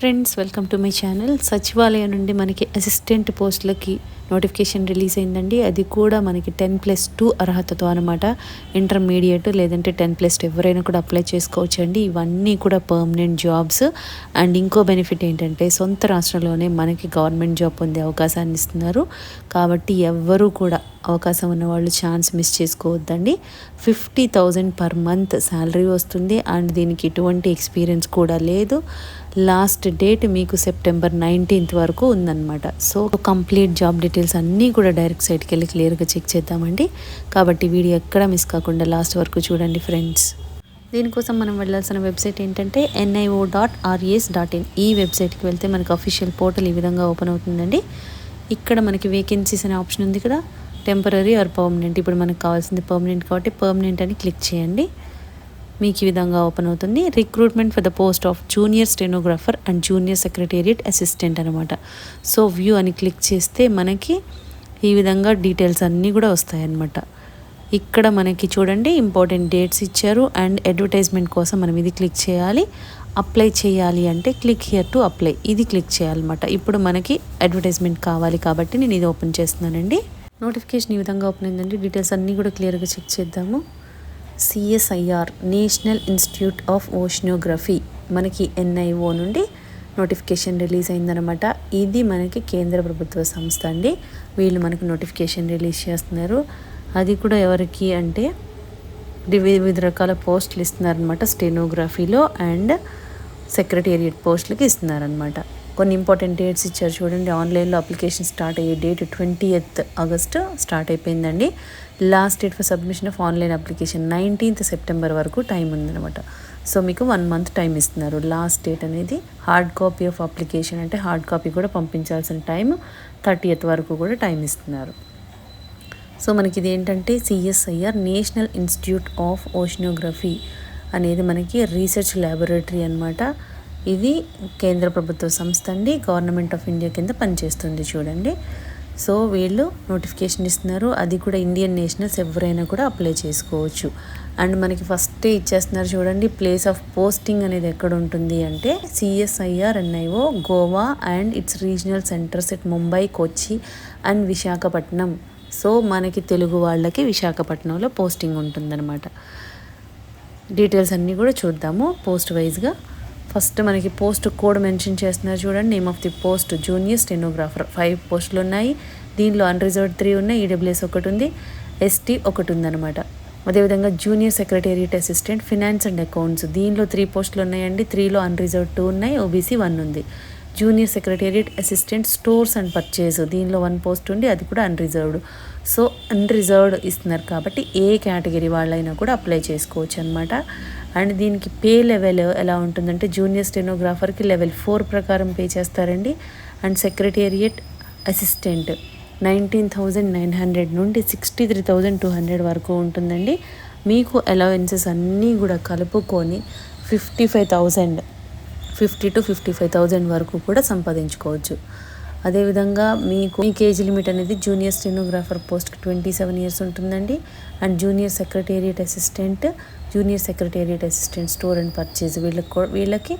Friends welcome to my channel. సచివాలయం నుండి మనకి అసిస్టెంట్ పోస్టులకి నోటిఫికేషన్ రిలీజ్ అయిందండి. అది కూడా మనకి టెన్ ప్లస్ టూ అర్హతతో అనమాట ఇంటర్మీడియట్ లేదంటే టెన్ ప్లస్ ఎవరైనా కూడా అప్లై చేసుకోవచ్చు అండి ఇవన్నీ కూడా పర్మనెంట్ జాబ్స్ అండ్ ఇంకో బెనిఫిట్ ఏంటంటే సొంత రాష్ట్రంలోనే మనకి గవర్నమెంట్ జాబ్ పొందే అవకాశాన్ని ఇస్తున్నారు. కాబట్టి ఎవ్వరూ కూడా అవకాశం ఉన్న వాళ్ళు ఛాన్స్ మిస్ చేసుకోవద్దండి. Fifty thousand per month salary వస్తుంది. అండ్ దీనికి ఎటువంటి ఎక్స్పీరియన్స్ కూడా లేదు. లాస్ట్ డేట్ మీకు సెప్టెంబర్ నైన్టీన్త్ వరకు ఉందన్నమాట. సో కంప్లీట్ జాబ్ డీటెయిల్స్ అన్నీ కూడా డైరెక్ట్ సైట్కి వెళ్ళి క్లియర్గా చెక్ చేద్దామండి. కాబట్టి వీడియో ఎక్కడ మిస్ కాకుండా లాస్ట్ వరకు చూడండి ఫ్రెండ్స్ దీనికోసం మనం వెళ్ళాల్సిన వెబ్సైట్ ఏంటంటే NIO dot RES dot in ఈ వెబ్సైట్కి వెళ్తే మనకు అఫీషియల్ పోర్టల్ ఈ విధంగా ఓపెన్ అవుతుందండి. ఇక్కడ మనకి వేకెన్సీస్ అనే ఆప్షన్ ఉంది కదా. టెంపరీ ఆర్ పర్మనెంట్ ఇప్పుడు మనకు కావాల్సింది పర్మనెంట్ కాబట్టి పర్మనెంట్ అని క్లిక్ చేయండి. మీకు ఈ విధంగా ఓపెన్ అవుతుంది. Recruitment for the post of junior stenographer and junior secretariat assistant అనమాట సో వ్యూ అని క్లిక్ చేస్తే మనకి ఈ విధంగా డీటెయిల్స్ అన్నీ కూడా వస్తాయన్నమాట ఇక్కడ మనకి చూడండి ఇంపార్టెంట్ డేట్స్ ఇచ్చారు అండ్ అడ్వర్టైజ్మెంట్ కోసం మనం ఇది క్లిక్ చేయాలి. అప్లై చేయాలి అంటే క్లిక్ హియర్ టు అప్లై ఇది క్లిక్ చేయాలన్నమాట. ఇప్పుడు మనకి అడ్వర్టైజ్మెంట్ కావాలి కాబట్టి నేను ఇది ఓపెన్ చేస్తున్నానండి. నోటిఫికేషన్ ఈ విధంగా ఓపెన్ అయిందండి డీటెయిల్స్ అన్నీ కూడా క్లియర్గా చెక్ చేద్దాము. CSIR National Institute of Oceanography మనకి ఎన్ఐఓ నుండి నోటిఫికేషన్ రిలీజ్ అయిందనమాట ఇది మనకి కేంద్ర ప్రభుత్వ సంస్థ అండి. వీళ్ళు మనకి నోటిఫికేషన్ రిలీజ్ చేస్తున్నారు. అది కూడా ఎవరికి అంటే వివిధ రకాల పోస్టులు ఇస్తున్నారనమాట స్టెనోగ్రఫీలో అండ్ సెక్రటేరియట్ పోస్టులకి ఇస్తున్నారనమాట కొన్ని ఇంపార్టెంట్ డేట్స్ ఇచ్చారు చూడండి. ఆన్లైన్లో అప్లికేషన్ స్టార్ట్ అయ్యే date twenty eighth August start అయిపోయిందండి. Last date for submission of online application nineteenth September వరకు టైం ఉందన్నమాట. సో మీకు వన్ మంత్ టైం ఇస్తున్నారు. లాస్ట్ డేట్ అనేది హార్డ్ కాపీ ఆఫ్ అప్లికేషన్ అంటే హార్డ్ కాపీ కూడా పంపించాల్సిన టైం థర్టీయత్ వరకు కూడా టైం ఇస్తున్నారు. సో మనకి ఇది ఏంటంటే CSIR national institute of oceanography అనేది మనకి రీసెర్చ్ ల్యాబొరేటరీ అనమాట ఇది కేంద్ర ప్రభుత్వ సంస్థ అండి. గవర్నమెంట్ ఆఫ్ ఇండియా కింద పనిచేస్తుంది చూడండి. సో వీళ్ళు నోటిఫికేషన్ ఇస్తున్నారు. అది కూడా ఇండియన్ నేషనల్స్ ఎవరైనా కూడా అప్లై చేసుకోవచ్చు. అండ్ మనకి ఫస్ట్ ఇచ్చేస్తున్నారు చూడండి. ప్లేస్ ఆఫ్ పోస్టింగ్ అనేది ఎక్కడ ఉంటుంది అంటే CSIR NIO Goa and its regional centres it Mumbai Kochi and Visakhapatnam so మనకి తెలుగు వాళ్ళకి విశాఖపట్నంలో పోస్టింగ్ ఉంటుందన్నమాట. డీటెయిల్స్ అన్నీ కూడా చూద్దాము. పోస్ట్ వైజ్గా ఫస్ట్ మనకి పోస్ట్ కోడ్ మెన్షన్ చేస్తున్నారు చూడండి. Name of the post junior stenographer. Five పోస్టులు ఉన్నాయి. దీనిలో అన్రిజర్వ్డ్ త్రీ ఉన్నాయి. ఈడబ్ల్యూఎస్ ఒకటి ఉంది. ఎస్టీ ఒకటి ఉందన్నమాట. అదేవిధంగా junior secretariat assistant finance and accounts. దీనిలో త్రీ పోస్టులు ఉన్నాయండి. త్రీలో అన్రిజర్వ్డ్ టూ ఉన్నాయి. ఓబీసీ వన్ ఉంది. Junior secretariat assistant stores and purchase. దీనిలో వన్ పోస్ట్ ఉండి అది కూడా అన్రిజర్వ్డ్. సో అన్రిజర్వ్డ్ ఇస్తున్నారు కాబట్టి ఏ కేటగిరీ వాళ్ళైనా కూడా అప్లై చేసుకోవచ్చు అనమాట అండ్ దీనికి పే లెవెల్ ఎలా ఉంటుందంటే జూనియర్ స్టెనోగ్రాఫర్కి లెవెల్ ఫోర్ ప్రకారం పే చేస్తారండి. And secretariat assistant nineteen thousand nine hundred నుండి sixty three thousand two hundred వరకు ఉంటుందండి. మీకు అలవెన్సెస్ అన్నీ కూడా కలుపుకొని fifty five thousand fifty to fifty five thousand వరకు కూడా సంపాదించుకోవచ్చు. అదేవిధంగా మీకు మీ కేజీ లిమిట్ అనేది జూనియర్ స్టెనోగ్రాఫర్ పోస్ట్కి ట్వంటీ సెవెన్ ఇయర్స్ ఉంటుందండి. And junior secretariat assistant junior secretariat assistant store and purchase వీళ్ళకి వీళ్ళకి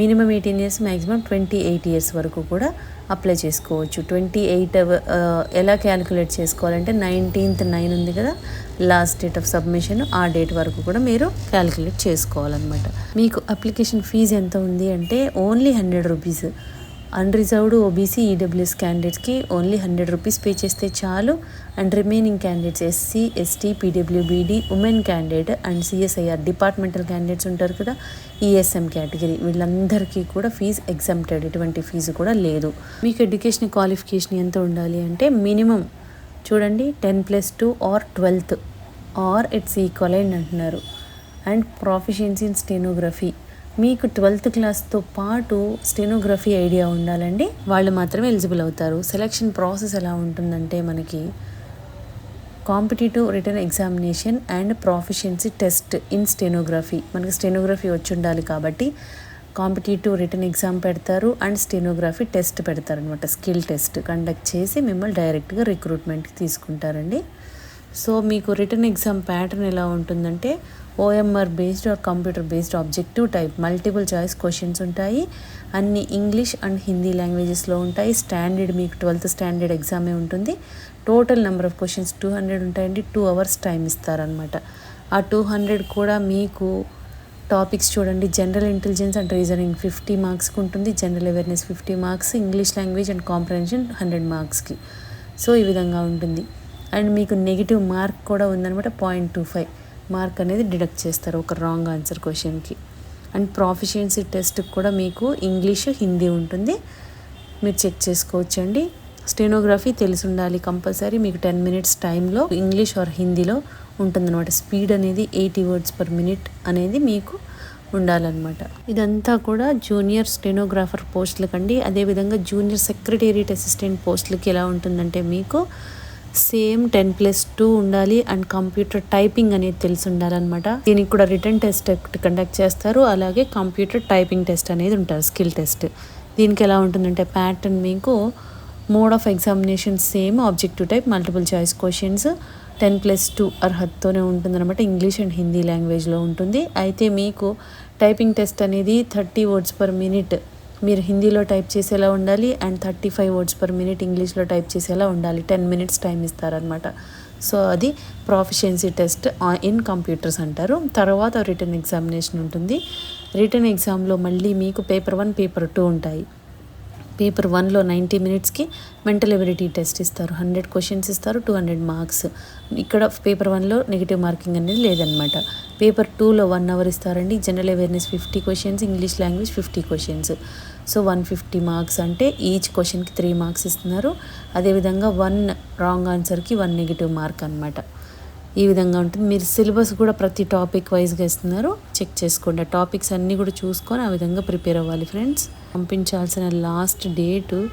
minimum eighteen years maximum twenty eight years వరకు కూడా అప్లై చేసుకోవచ్చు. ట్వంటీ ఎయిట్ ఎలా క్యాలిక్యులేట్ చేసుకోవాలంటే నైన్టీన్త్ నైన్ ఉంది కదా లాస్ట్ డేట్ ఆఫ్ సబ్మిషన్ ఆ డేట్ వరకు కూడా మీరు క్యాలిక్యులేట్ చేసుకోవాలన్నమాట. మీకు అప్లికేషన్ ఫీజు ఎంత ఉంది అంటే only hundred rupees. Unreserved OBC EWS క్యాండిడేట్స్కి ఓన్లీ హండ్రెడ్ రూపీస్ పే చేస్తే చాలు. And remaining candidates SC ST PWBD women candidate and CSIR departmental candidates ఉంటారు కదా ఈఎస్ఎం కేటగిరీ వీళ్ళందరికీ కూడా ఫీజు ఎగ్జామ్టెడ్ ఎటువంటి ఫీజు కూడా లేదు. మీకు ఎడ్యుకేషన్ క్వాలిఫికేషన్ ఎంత ఉండాలి అంటే మినిమం చూడండి ten plus two or twelfth or its equal అంటున్నారు. అండ్ ప్రొఫిషియన్సీ ఇన్ స్టెనోగ్రఫీ మీకు ట్వెల్త్ క్లాస్తో పాటు స్టెనోగ్రఫీ ఐడియా ఉండాలండి. వాళ్ళు మాత్రమే ఎలిజిబుల్ అవుతారు. సెలక్షన్ ప్రాసెస్ ఎలా ఉంటుందంటే మనకి competitive written examination and proficiency test in stenography మనకి స్టెనోగ్రఫీ వచ్చి ఉండాలి కాబట్టి కాంపిటేటివ్ రిటర్న్ ఎగ్జామ్ పెడతారు అండ్ స్టెనోగ్రఫీ టెస్ట్ పెడతారు అనమాట స్కిల్ టెస్ట్ కండక్ట్ చేసి మిమ్మల్ని డైరెక్ట్గా రిక్రూట్మెంట్కి తీసుకుంటారండి. సో మీకు రిటర్న్ ఎగ్జామ్ ప్యాటర్న్ ఎలా ఉంటుందంటే OMR based or computer based objective type multiple choice questions ఉంటాయి. అన్ని ఇంగ్లీష్ అండ్ హిందీ లాంగ్వేజెస్లో ఉంటాయి. స్టాండర్డ్ మీకు ట్వెల్త్ స్టాండర్డ్ ఎగ్జామే ఉంటుంది. Total number of questions two hundred ఉంటాయండి. టూ అవర్స్ టైం ఇస్తారనమాట ఆ టూ హండ్రెడ్ కూడా మీకు టాపిక్స్ చూడండి. General intelligence and reasoning fifty మార్క్స్కి ఉంటుంది. General awareness fifty marks English language and comprehension hundred మార్క్స్కి సో ఈ విధంగా ఉంటుంది. అండ్ మీకు నెగిటివ్ మార్క్ కూడా ఉందనమాట పాయింట్ టూ ఫైవ్ మార్క్ అనేది డిడక్ట్ చేస్తారు ఒక రాంగ్ ఆన్సర్ క్వశ్చన్కి. అండ్ ప్రాఫిషియన్సీ టెస్ట్కి కూడా మీకు ఇంగ్లీష్ హిందీ ఉంటుంది. మీరు చెక్ చేసుకోవచ్చు అండి స్టెనోగ్రఫీ తెలిసి ఉండాలి కంపల్సరీ. మీకు టెన్ మినిట్స్ టైంలో ఇంగ్లీష్ ఆర్ హిందీలో ఉంటుందన్నమాట. స్పీడ్ అనేది ఎయిటీ వర్డ్స్ పర్ మినిట్ అనేది మీకు ఉండాలన్నమాట. ఇదంతా కూడా జూనియర్ స్టెనోగ్రాఫర్ పోస్టులకండి. అదేవిధంగా జూనియర్ సెక్రటేరియట్ అసిస్టెంట్ పోస్టులకి ఎలా ఉంటుందంటే మీకు సేమ్ టెన్ ప్లస్ టూ ఉండాలి అండ్ కంప్యూటర్ టైపింగ్ అనేది తెలిసి ఉండాలన్నమాట. దీనికి కూడా రిటర్న్ టెస్ట్ కండక్ట్ చేస్తారు. అలాగే కంప్యూటర్ టైపింగ్ టెస్ట్ అనేది ఉంటారు స్కిల్ టెస్ట్. దీనికి ఎలా ఉంటుందంటే ప్యాటర్న్ మీకు mode of examination same objective type multiple choice questions ten plus two అర్హతతోనే ఉంటుందన్నమాట. ఇంగ్లీష్ అండ్ హిందీ లాంగ్వేజ్లో ఉంటుంది. అయితే మీకు టైపింగ్ టెస్ట్ అనేది థర్టీ వర్డ్స్ పర్ మినిట్ మీరు హిందీలో టైప్ చేసేలా ఉండాలి and thirty five words per minute ఇంగ్లీష్లో టైప్ చేసేలా ఉండాలి. టెన్ మినిట్స్ టైం ఇస్తారనమాట సో అది ప్రాఫిషియన్సీ టెస్ట్ ఇన్ కంప్యూటర్స్ అంటారు. తర్వాత రిటర్న్ ఎగ్జామినేషన్ ఉంటుంది. రిటర్న్ ఎగ్జామ్లో మళ్ళీ మీకు పేపర్ వన్ పేపర్ టూ ఉంటాయి. పేపర్ వన్లో నైంటీ మినిట్స్కి మెంటల్ ఎబిలిటీ టెస్ట్ ఇస్తారు. హండ్రెడ్ క్వశ్చన్స్ ఇస్తారు టూ హండ్రెడ్ మార్క్స్. ఇక్కడ పేపర్ వన్లో నెగిటివ్ మార్కింగ్ అనేది లేదనమాట పేపర్ టూలో వన్ అవర్ ఇస్తారండి general awareness fifty questions English language fifty questions. So one fifty marks అంటే ఈచ్ క్వశ్చన్కి త్రీ మార్క్స్ ఇస్తున్నారు. అదేవిధంగా వన్ రాంగ్ ఆన్సర్కి వన్ నెగిటివ్ మార్క్ అనమాట ఈ విధంగా ఉంటుంది. మీరు సిలబస్ కూడా ప్రతి టాపిక్ వైజ్గా ఇస్తున్నారు. చెక్ చేసుకోండి. ఆ టాపిక్స్ అన్నీ కూడా చూసుకొని ఆ విధంగా ప్రిపేర్ అవ్వాలి ఫ్రెండ్స్. పంపించాల్సిన లాస్ట్ డేటు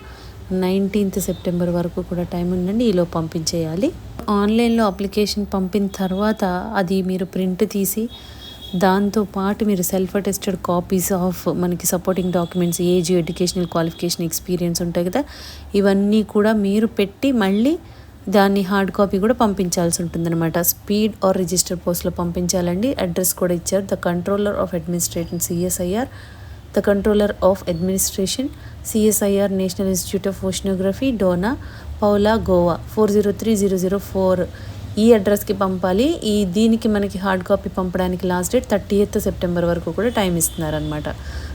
నైన్టీన్త్ సెప్టెంబర్ వరకు కూడా టైం ఉందండి ఈలో పంపించేయాలి. ఆన్లైన్లో అప్లికేషన్ పంపిన తర్వాత అది మీరు ప్రింట్ తీసి దాంతో పాటు మీరు సెల్ఫ్ అటెస్టెడ్ కాపీస్ ఆఫ్ మనకి supporting documents age educational qualification experience ఉంటాయి కదా. ఇవన్నీ కూడా మీరు పెట్టి మళ్ళీ దాన్ని హార్డ్ కాపీ కూడా పంపించాల్సి ఉంటుందన్నమాట. స్పీడ్ ఆర్ రిజిస్టర్ పోస్ట్లో పంపించాలండి. అడ్రస్ కూడా ఇచ్చారు. The controller of administration CSIR the controller of administration CSIR National Institute of Oceanography Dona Paula Goa four zero three zero zero four ఈ అడ్రస్కి పంపాలి. ఈ దీనికి మనకి హార్డ్ కాపీ పంపడానికి last date thirty eighth September వరకు కూడా టైం ఇస్తున్నారనమాట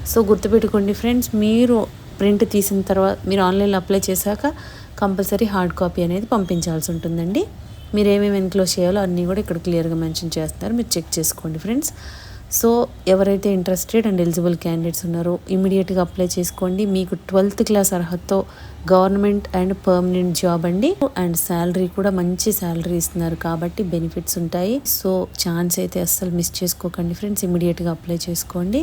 సో గుర్తుపెట్టుకోండి ఫ్రెండ్స్ మీరు ప్రింట్ తీసిన తర్వాత మీరు ఆన్లైన్లో అప్లై చేశాక కంపల్సరీ హార్డ్ కాపీ అనేది పంపించాల్సి ఉంటుందండి. మీరు ఏమేమి ఎన్క్లోజ్ చేయాలో అన్నీ కూడా ఇక్కడ క్లియర్గా మెన్షన్ చేస్తున్నారు. మీరు చెక్ చేసుకోండి ఫ్రెండ్స్. సో ఎవరైతే ఇంట్రెస్టెడ్ అండ్ ఎలిజిబుల్ క్యాండిడేట్స్ ఉన్నారో ఇమీడియట్గా అప్లై చేసుకోండి. మీకు ట్వెల్త్ క్లాస్ అర్హతతో గవర్నమెంట్ అండ్ పర్మనెంట్ జాబ్ అండి. అండ్ శాలరీ కూడా మంచి శాలరీ ఇస్తున్నారు కాబట్టి బెనిఫిట్స్ ఉంటాయి. సో ఛాన్స్ అయితే అస్సలు మిస్ చేసుకోకండి ఫ్రెండ్స్. ఇమీడియట్గా అప్లై చేసుకోండి.